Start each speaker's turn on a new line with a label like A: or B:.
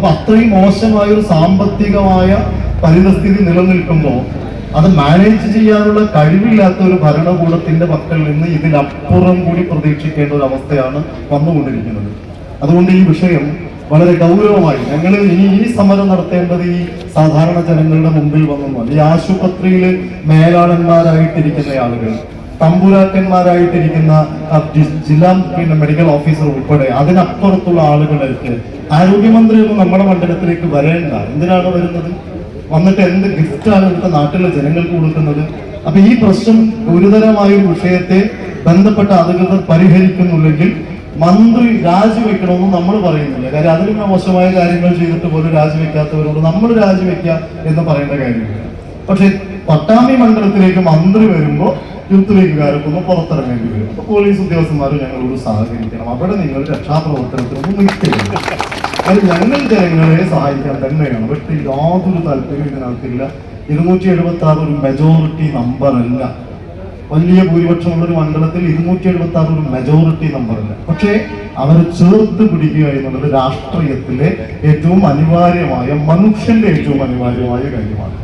A: അപ്പൊ അത്രയും മോശമായ ഒരു സാമ്പത്തികമായ പരിതസ്ഥിതി നിലനിൽക്കുമ്പോൾ അത് മാനേജ് ചെയ്യാനുള്ള കഴിവില്ലാത്ത ഒരു ഭരണകൂടത്തിന്റെ പക്കൽ നിന്ന് ഇതിനപ്പുറം കൂടി പ്രതീക്ഷിക്കേണ്ട ഒരു അവസ്ഥയാണ് വന്നുകൊണ്ടിരിക്കുന്നത്. അതുകൊണ്ട് ഈ വിഷയം വളരെ ഗൗരവമായി ഞങ്ങൾ ഇനി ഈ സമരം നടത്തേണ്ടത് ഈ സാധാരണ ജനങ്ങളുടെ മുമ്പിൽ വന്നൊന്നുമല്ല ഈ ആശുപത്രിയിൽ മേലാളന്മാരായിട്ടിരിക്കുന്ന ആളുകൾ തമ്പുരാക്കന്മാരായിട്ടിരിക്കുന്ന ജില്ലാ പിന്നെ മെഡിക്കൽ ഓഫീസർ ഉൾപ്പെടെ അതിനപ്പുറത്തുള്ള ആളുകളെടുത്ത് ആരോഗ്യമന്ത്രി ഒന്നും നമ്മുടെ മണ്ഡലത്തിലേക്ക് വരേണ്ട. എന്തിനാണ് വരുന്നത്? വന്നിട്ട് എന്ത് ഗിഫ്റ്റാണ് ഇവിടുത്തെ നാട്ടിലെ ജനങ്ങൾക്ക് കൊടുക്കുന്നത്? അപ്പൊ ഈ പ്രശ്നം ഗുരുതരമായ ഒരു വിഷയത്തെ ബന്ധപ്പെട്ട അധികൃതർ പരിഹരിക്കുന്നുണ്ടെങ്കിൽ മന്ത്രി രാജിവെക്കണമെന്ന് നമ്മൾ പറയുന്നില്ല. കാര്യം അതിലും മോശമായ കാര്യങ്ങൾ ചെയ്തിട്ട് പോലും രാജിവെക്കാത്തവരോട് നമ്മൾ രാജിവെക്കുക എന്ന് പറയേണ്ട കാര്യമില്ല പക്ഷെ പട്ടാമ്പി മണ്ഡലത്തിലേക്ക് മന്ത്രി വരുമ്പോ യൂത്ത് ഒന്ന് പുറത്തിറങ്ങേണ്ടി വരും. അപ്പൊ പോലീസ് ഉദ്യോഗസ്ഥന്മാർ ഞങ്ങളോട് സഹകരിക്കണം. അവിടെ നിങ്ങൾ രക്ഷാപ്രവർത്തനത്തിനൊന്നും നിൽക്കില്ല അത് ഞങ്ങൾ ജനങ്ങളെ സഹായിക്കാൻ തന്നെയാണ്. പക്ഷെ യാതൊരു താല്പര്യം ഇതിനകത്തില്ല. ഇരുന്നൂറ്റി എഴുപത്തി ആറ് ഒരു മെജോറിറ്റി നമ്പർ അല്ല. വലിയ ഭൂരിപക്ഷമുള്ള ഒരു മണ്ഡലത്തിൽ ഇരുന്നൂറ്റി എഴുപത്തി ആറ് ഒരു മെജോറിറ്റി നമ്പർ അല്ല. പക്ഷേ അവരെ ചേർത്ത് പിടിക്കുക എന്നുള്ളത് രാഷ്ട്രീയത്തിലെ ഏറ്റവും അനിവാര്യമായ മനുഷ്യന്റെ ഏറ്റവും അനിവാര്യമായ കാര്യമാണ്.